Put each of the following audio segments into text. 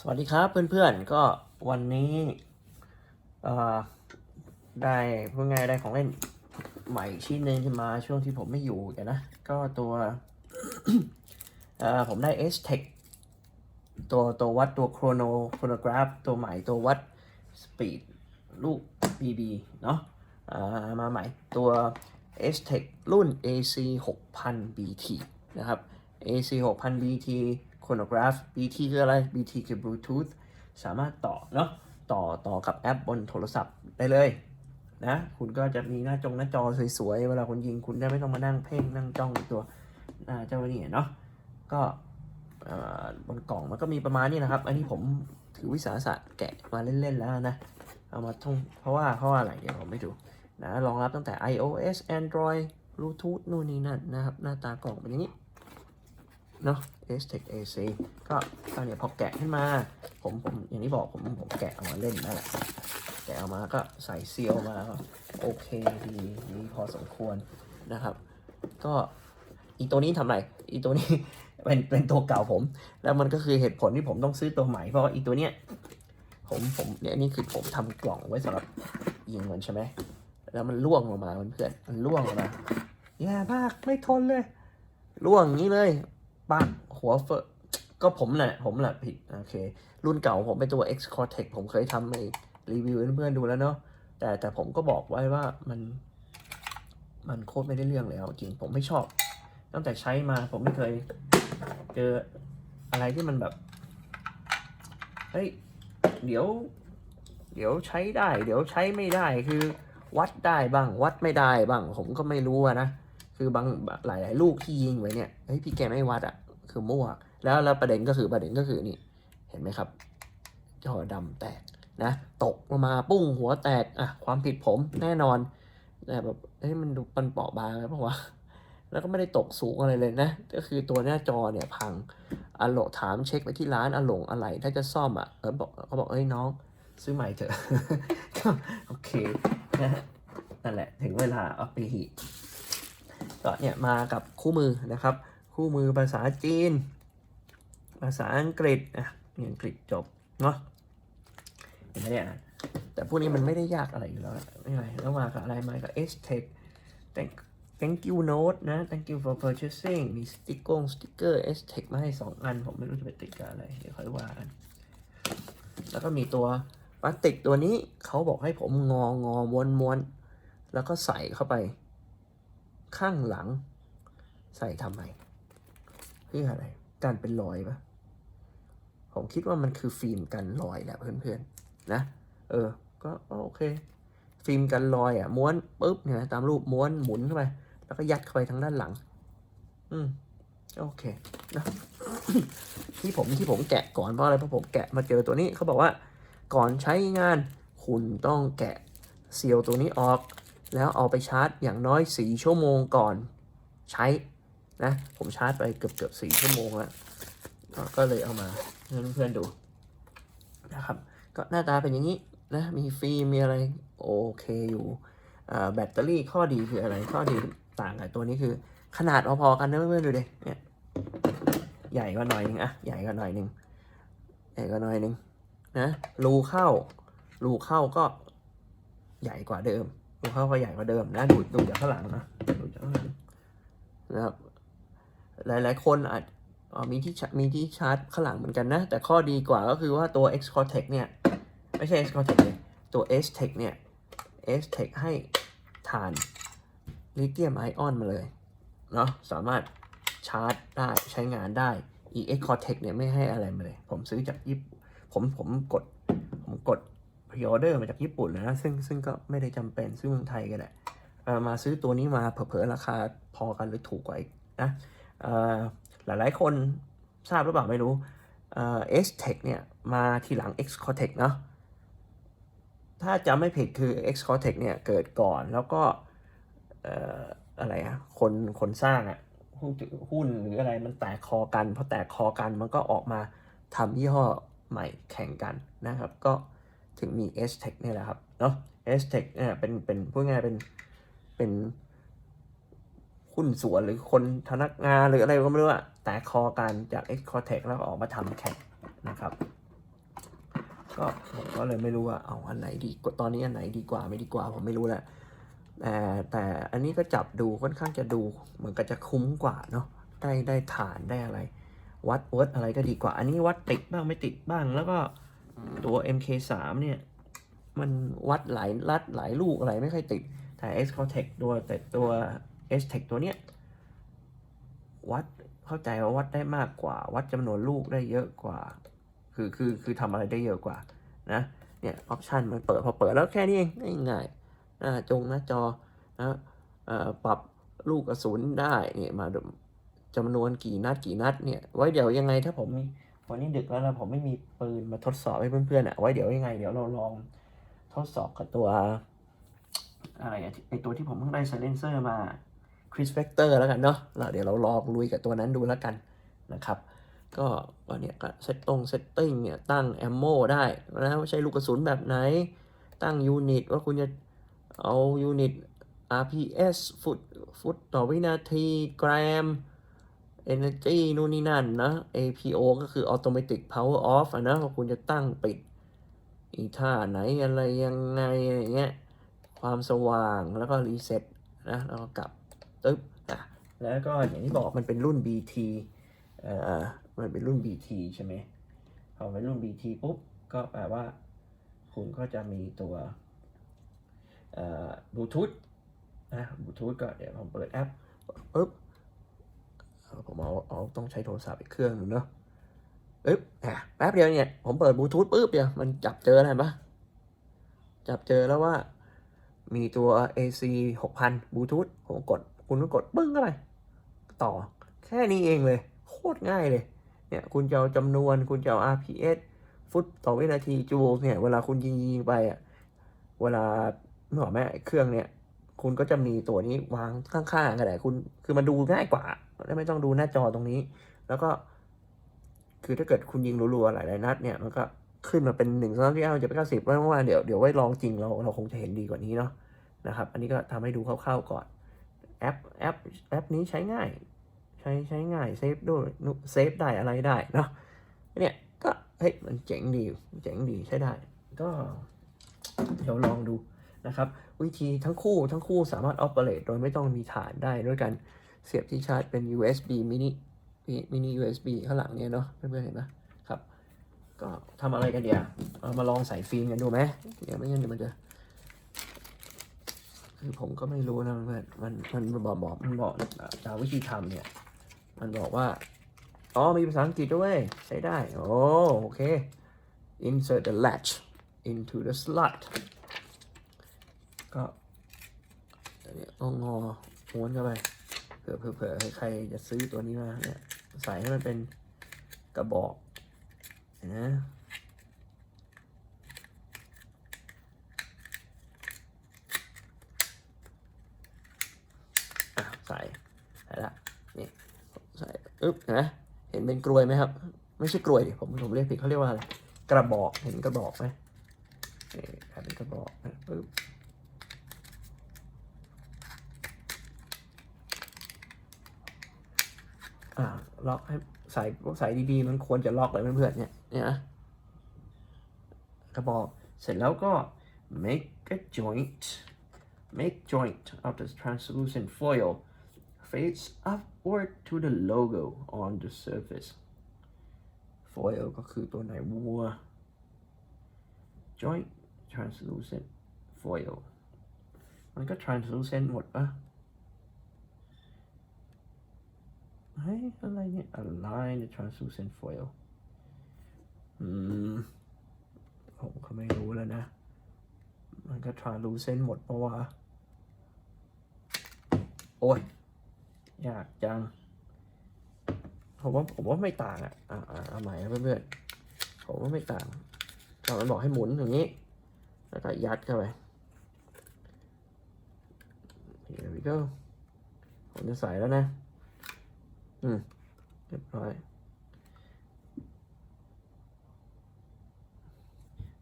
สวัสดีครับเพื่อนๆ ก็วันนี้เอ่อได้พูดง่ายได้ของเล่นใหม่ชิ้นหนึ่งขึ้นมาช่วงที่ผมไม่อยู่เดี๋ยวนะ ก็ตัวเอ่อผมได้ S Tech ตัวตัววัดตัวโครโนโครโนกราฟตัวใหม่ตัววัดสปีดลูก BB เนาะเอ่อมาใหม่ตัว S Tech รุ่น AC 6000 BT นะครับ AC 6000 BT chronograph BT คืออะไร BT คือ Bluetooth สามารถต่อเนาะต่อต่อกับแอปบนโทรศัพท์ได้เลยนะคุณก็จะมีหน้าจงหน้าจอสวยๆ เวลาคุณยิงคุณได้ไม่ต้องมานั่งเพ่งนั่งจ้องตัวหน้าเจ้านี่เนาะก็บนกล่องมันก็มีประมาณนี้นะครับ อันนี้ผมถือวิสาสะแกะมาเล่นๆแล้วนะเอามาท่องเพราะว่าเพราะว่าอะไรเดี๋ยวผมไม่ดูนะรองรับตั้งแต่ iOS Android Bluetooth นู่นนี่นั่นนะครับ หน้าตากล่องเป็นอย่างนี้ เนาะ S Tech AC ก็ก็เนี่ยพอแกะขึ้นมา ผมผมอย่างที่บอกผมผมแกะเอามาเล่นนั่นแหละแกะเอามาก็ใส่เซียลมาก็โอเคดีดีพอสมควรนะครับ ก็อีตัวนี้ทำไรอีตัวนี้เป็นเป็นตัวเก่าผม แล้วมันก็คือเหตุผลที่ผมต้องซื้อตัวใหม่เพราะว่าอีตัวเนี้ยผมผมเนี่ยนี่คือผมทำกล่องไว้สำหรับยิงมันใช่ไหมแล้วมันล่วงลงมาเพื่อนมันล่วงลงมาแย่มากไม่ทนเลยล่วงอย่างนี้เลย ปังหัวเฟอก็ผมแหละ ผมแหละผิด โอเค รุ่นเก่าผมเป็นตัว X Cortex ผมเคยทำไอ้รีวิวเพื่อนๆดูแล้วเนาะแต่แต่ผมก็บอกไว้ว่ามันมันโคตรไม่ได้เรื่องเลยเอาจริงผมไม่ชอบ ตั้งแต่ใช้มาผมไม่เคยเจออะไรที่มันแบบเฮ้ยเดี๋ยว เดี๋ยวใช้ได้ เดี๋ยวใช้ไม่ได้คือ วัดได้บ้าง วัดไม่ได้บ้าง ผมก็ไม่รู้นะ คือบางหลายๆลูกที่ยิงไว้เนี่ยเฮ้ยพี่แกไม่วัดอะคือมั่วแล้วแล้วประเด็นก็คือประเด็นก็คือนี่เห็นไหมครับจอดำแตกนะตกลงมาปุ้งหัวแตกอะความผิดผมแน่นอนแต่แบบเฮ้ยมันดูมันเปราะบางแล้วเพราะว่าแล้วก็ไม่ได้ตกสูงอะไรเลยนะ ก็คือตัวหน้าจอเนี่ยพังอโลถามเช็คไปที่ร้านอโลงอะไร ถ้าจะซ่อมอะเออบอกเขาบอกเอ้ยน้อง ซื้อใหม่เถอะโอเคนะนั่นแหละถึงเวลาเอาไปหี ก็เนี่ยมากับคู่มือนะครับ คู่มือภาษาจีน ภาษาอังกฤษอะเรียอังกฤษจบเนาะเห็นไหมเนี่ยแต่พวกนี้มันไม่ได้ยากอะไรอยู่แล้วไม่ไรแล้วมากับอะไรมากับ S Tech thank thank you note นะ thank you for purchasing มีสติ๊กกงสติ๊กเกอร์ S Tech มาให้สองอัน ผมไม่รู้จะไปติดกับอะไร เดี๋ยวค่อยว่ากัน แล้วก็มีตัวพลาสติกตัวนี้เขาบอกให้ผมงองอม้วนม้วนแล้วก็ใส่เข้าไป ข้างหลัง ใส่ทำไมเพื่ออะไรการเป็นรอยปะผมคิดว่ามันคือฟิล์มกันรอยแหละเพื่อนๆนะเออก็โอเค ฟิล์มกันรอยอะม้วนปุ๊บเนี่ยตามรูปม้วนหมุนเข้าไป แล้วก็ยัดเข้าไปทางด้านหลัง อืมโอเคนะที่ผมที่ผมแกะก่อนเพราะอะไรเพราะผมแกะมาเจอตัวนี้เขาบอกว่า ก่อนใช้งานคุณต้องแกะเซียลตัวนี้ออก แล้วเอาไปชาร์จอย่างน้อย 4 ชั่วโมงก่อนใช้นะผมชาร์จไปเกือบเกือบสี่ชั่วโมงแล้วก็เลยเอามาให้เพื่อนๆดูนะครับก็หน้าตาเป็นอย่างนี้นะมีฟิล์มมีอะไรโอเคอยู่แบตเตอรี่ข้อดีคืออะไรข้อดีต่างกับตัวนี้คือ ขนาดพอๆกันนะเพื่อนๆดูดิเนี่ยใหญ่กว่าหน่อยนึงอะใหญ่กว่าหน่อยนึงใหญ่กว่าหน่อยนึงนะรูเข้ารูเข้าก็ใหญ่กว่าเดิม ดูเข้าก็ใหญ่กว่าเดิมนะดูดูจากข้างหลังนะดูจากข้างหลังนะครับ หลายๆ คนอาจมีที่มีที่ชาร์จข้างหลังเหมือนกันนะ แต่ข้อดีกว่าก็คือว่าตัว X Cortex เนี่ย ไม่ใช่ X Cortex เลยตัว S Tech เนี่ย S Tech ให้ฐานลิเธียมไอออนมาเลยเนาะสามารถชาร์จได้ใช้งานได้ e X Cortex เนี่ยไม่ให้อะไรมาเลย ผมซื้อจากญี่ปุ่นผมผมกด ผมกด พ r ออเดอร์มาจากญี่ปุ่นเลยนะซึ่งซึ่งก็ไม่ได้จำเป็นซื้อเมืองไทยก็ได้เอ่อมาซื้อตัวนี้มาเผลอๆราคาพอกันหรือถูกกว่าอีกนะเอ่อหลายคนทราบหรือเปล่าไม่รู้เอ่อ S Tech เนี่ยมาทีหลัง X Cortex เนาะถ้าจำไม่ผิดคือ X Cortex เนี่ยเกิดก่อนแล้วก็อออะไรอะคนคนสร้างอะหุ้นหุ้นหรืออะไรมันแตกคอกันพอแตกคอกันมันก็ออกมาทำยี่ห้อใหม่แข่งกันนะครับก็ ถึงมี S Tech เนี่ยแหละครับเนาะ S Tech เนี่ยเป็นเป็นพูดง่ายเป็นเป็นหุ้นส่วนหรือคนพนักงานหรืออะไรก็ไม่รู้อะแตกคอกันจาก X Cortex แล้วออกมาทำแข่งนะครับ ก็ผมก็เลยไม่รู้ว่าเอาอันไหนดีตอนนี้อันไหนดีกว่าไม่ดีกว่าผมไม่รู้แหละแต่แต่อันนี้ก็จับดูค่อนข้างจะดูเหมือนกับจะคุ้มกว่าเนาะได้ได้ฐานได้อะไร วัดวัดอะไรก็ดีกว่า อันนี้วัดติดบ้างไม่ติดบ้างแล้วก็ ตัว MK3 เนี่ย มันวัดหลายรัดหลายลูกอะไรไม่ค่อยติด แต่ x c o t e c ตัวแต่ตัว S Tech ตัวเนี้ย วัดเข้าใจว่าวัดได้มากกว่า วัดจำนวนลูกได้เยอะกว่า คือคือคือทำอะไรได้เยอะกว่านะเนี่ยออปชันมันเปิดพอเปิดแล้วแค่นี้เองง่ายๆหน้าจงหน้าจอนะเอ่อปรับลูกกระสุนได้เนี่ยมาดูจำนวนกี่นัดกี่นัดเนี่ยไว้เดี๋ยวยังไงถ้าผมมี วันนี้ดึกแล้วนะผมไม่มีปืนมาทดสอบให้เพื่อนๆอะไว้เดี๋ยวยังไง เดี๋ยวเราลองทดสอบกับตัว อะไรอะไอตัวที่ผมเพิ่งได้ silencer มา Chris Vector แล้วกันเนาะแล้วเดี๋ยวเราลองลุยกับตัวนั้นดูแล้วกันนะครับ ก็วันนี้ก็เซตตรงเซตติ้งเนี่ยตั้งแอมโมได้นะว่าใช้ลูกกระสุนแบบไหน ตั้งยูนิตว่าคุณจะเอายูนิต RPS ฟุตฟุตต่อวินาทีกรัม Energy นู่นนี่นั่นนะ APO ก็คือ Automatic Power Off อะนะว่าคุณจะตั้งปิด อีท่าไหนอะไรยังไงอะไรเงี้ย ความสว่างแล้วก็รีเซ็ตนะแล้วก็กลับตึ๊บอะแล้วก็อย่างที่บอกมันเป็นรุ่น BT เอ่อมันเป็นรุ่น BT ใช่ไหมพอเป็นรุ่น BT ปุ๊บ ก็แปลว่า คุณก็จะมีตัวเอ่อบลูทูธนะบลูทูธก็เดี๋ยวผมเปิดแอปปุ๊บ ผมเอาเอาต้องใช้โทรศัพท์อีกเครื่องหนึ่งเนาะปึ๊บอะแป๊บเดียวเนี่ย ผมเปิดบลูทูธปุ๊บเดียวมันจับเจออะไรปะจับเจอแล้วว่า มีตัว AC 6000บลูทูธผมกด คุณก็กดปึ้งเข้าไปต่อ แค่นี้เองเลย โคตรง่ายเลย เนี่ย คุณจะเอาจำนวน คุณจะเอา RPS ฟุตต่อวินาทีจูลเนี่ย เวลาคุณยิงยิงไปอะ เวลาเมื่อไหร่เครื่องเนี่ย คุณก็จะมีตัวนี้วางข้างๆกันแหละคุณ คือมันดูง่ายกว่า ไม่ต้องดูหน้าจอตรงนี้ แล้วก็ คือถ้าเกิดคุณยิงรัวๆหลายๆนัดเนี่ย มันก็ขึ้นมาเป็นหนึ่งสองสามสี่ห้าจ็ดแปดเก้าสิบแล้วว่าเดี๋ยวเดี๋ยวไว้ลองจริงเราเราคงจะเห็นดีกว่านี้เนาะนะครับ อันนี้ก็ทำให้ดูคร่าวๆก่อน แอปแอปแอปนี้ใช้ง่าย ใช้ใช้ง่ายเซฟด้วยเซฟได้อะไรได้เนาะเนี่ยก็เฮ้ยมันเจ๋งดีเจ๋งดีใช้ได้ ก็เดี๋ยวลองดู นะครับวิธีทั้งคู่ทั้งคู่สามารถ operate โดยไม่ต้องมีฐานได้ด้วยกันเสียบที่ชาร์จเป็น USB mini mini USB ข้างหลังเนี่ยเนาะเพื่อนๆเห็นไหมครับก็ทำอะไรกันเดี๋ยวเอามาลองใส่ฟิล์มกันดูไหมเดี๋ยวไม่งั้นเดี๋ยวมันจะคือผมก็ไม่รู้นะเพื่อนมันมันบอกบอกมันบอกจากวิธีทำเนี่ย มันบอกว่า อ๋อ มีภาษาอังกฤษด้วย ใช้ได้ โอ้โอเค insert the latch into the slot ก็อันนี้ก็งอม้วนเข้าไปเผื่อเผื่อใครจะซื้อตัวนี้มาเนี่ยใส่ให้มันเป็นกระบอกเห็นะใส่ใส่ละนี่ใส่อึ๊บเห็นะเห็นเป็นกลวยไหมครับ ไม่ใช่กลวยดิผมผมเรียกผิดเขาเรียกว่าอะไรกระบอกเห็นกระบอกไหมนี่กลายเป็นกระบอกนะปึ๊บ อ่าล็อกให้ส่พวกใส่ดีๆมันควรจะล็อกเลยเพื่อนๆเนี่ยเนี่ยนะกระบอกเสร็จแล้วก็ make a joint make joint of the translucent foil face upward to the logo on the surface foil ก็คือตัวไหนวัว joint translucent foil มันก็ translucent หมดปะ เฮ้ยอะไรเนี่ย align the translucent foil อืมผมก็ไม่รู้แล้วนะ มันก็ translucent หมดเพราะว่า โอ้ยยากจัง ผมว่าผมว่าไม่ต่างอะ อ่าอ่าเอาใหม่นะเพื่อนๆ ผมว่าไม่ต่างตอนมันบอกให้หมุนอย่างนี้ แล้วก็ยัดเข้าไป Here we go ผมจะใส่แล้วนะ อืมเรียบร้อย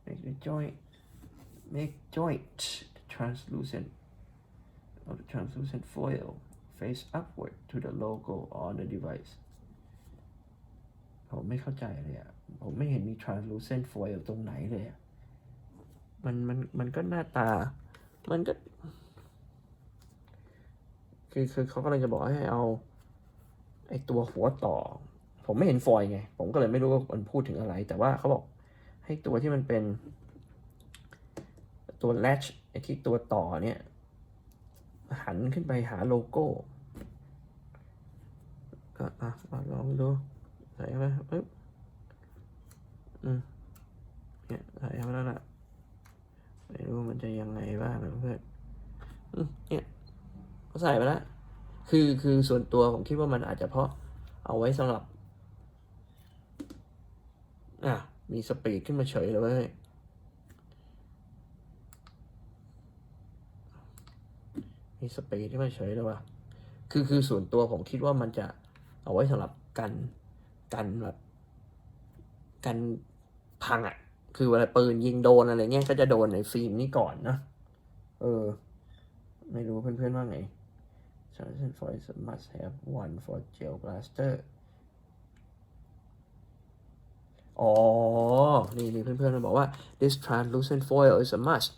make the joint make joint translucent of the translucent foil face upward to the logo on the device ผมไม่เข้าใจเลยอะผผมไม่เห็นมี translucent foil ตรงไหนเลยอะมันมันมันก็หน้าตา มันก็ คือคือเขากำลังจะบอกให้เอา ไอตัวหัวต่อ ผมไม่เห็นฟอย์ไง ผมก็เลยไม่รู้ว่ามันพูดถึงอะไร แต่ว่าเขาบอกให้ตัวที่มันเป็น ตัว latch ไอที่ตัวต่อเนี่ย หันขึ้นไปหาโลโก้ ก็อะมาลองดูใส่เข้าไปปึ๊บอืมเนี่ยใส่เข้าไปแล้วล่ะไม่รู้มันจะยังไงบ้างเพื่อนอืมเนี่ยก็ใส่ไปแล้ว คือคือส่วนตัวผมคิดว่ามันอาจจะเพราะเอาไว้สำหรับ อะ มีสปีดขึ้นมาเฉยเลยเว้ยมีสปีดที่มันเฉยเลยว่ะคือคือส่วนตัวผมคิดว่ามันจะเอาไว้สำหรับกันกันแบบกันพังอะ คือเวลาปืนยิงโดนอะไรเงี้ยก็จะโดนในฟิล์มนี้ก่อนนะ เออ ไม่รู้เพื่อนๆว่าไง Translucent foil is must have one for gel blaster อ๋อ นี่นี่เพื่อนๆมันบอกว่า this translucent foil is a must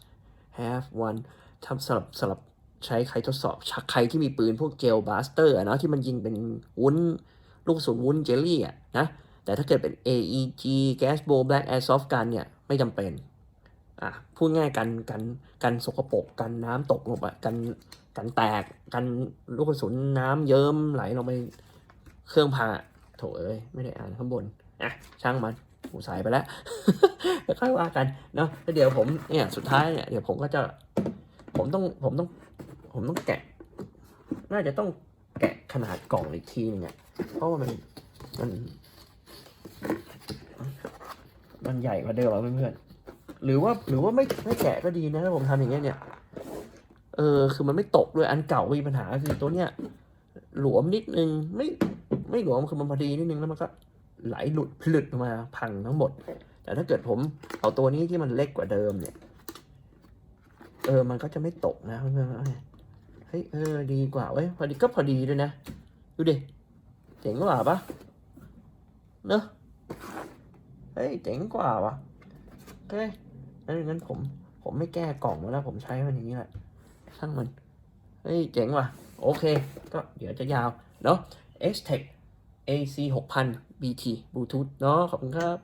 have one ทำสำหรับสำหรับใช้ใครทดสอบ ใครที่มีปืนพวกเจลบาสเตอร์อะเนะที่มันยิงเป็นวุ้น ลูกกระสุนวุ้นเจลลี่อะนะ แต่ถ้าเกิดเป็น AEG gas ball black airsoft gun เนี่ย ไม่จำเป็น อะ พูดง่ายกันกันกันสกปรกกันน้ำตกลงไปกัน กันแตกกันลูกกระสุนน้ำเยิ้มไหลลงไปเครื่องพังอะโถเอ้ยไม่ได้อ่านข้างบนอะช่างมันหูสายไปแล้วค่อยว่ากันเนาะแล้วเดี๋ยวผมเนี่ยสุดท้ายเนี่ยเดี๋ยวผมก็จะ ผมต้องผมต้อง ผมต้องแกะ น่าจะต้องแกะขนาดกล่องอีกทีนึงอะเพราะว่ามันมันมันใหญ่กว่าเดิมอะเพื่อนๆหรือว่าหรือว่าไม่ไม่แกะก็ดีนะถ้าผมทำอย่างเงี้ยเนี่ย เออ คือมันไม่ตกด้วยอันเก่ามีปัญหาคือตัวเนี้ยหลวมนิดนึงไม่ไม่หลวมคือมันพอดีนิดนึงแล้วมันก็ไหลหลุดพลึดออกมาพังทั้งหมด แต่ถ้าเกิดผมเอาตัวนี้ที่มันเล็กกว่าเดิมเนี่ย เออ มันก็จะไม่ตกนะเพื่อนเฮ้ยเออ ดีกว่าเว้ยพอดีก็พอดีด้วยนะดูดิเจ๋งกว่าปะเนอะเฮ้ยเจ๋งกว่าวะโอเคงั้นงั้นผม ผมไม่แก้กล่องแล้วผมใช้มันนี้แหละ ช่างมันเฮ้ยเจ๋งว่ะ โอเค ก็เดี๋ยวจะยาวเนาะ X-Tech AC 6000 BT Bluetooth เนาะขอบคุณครับ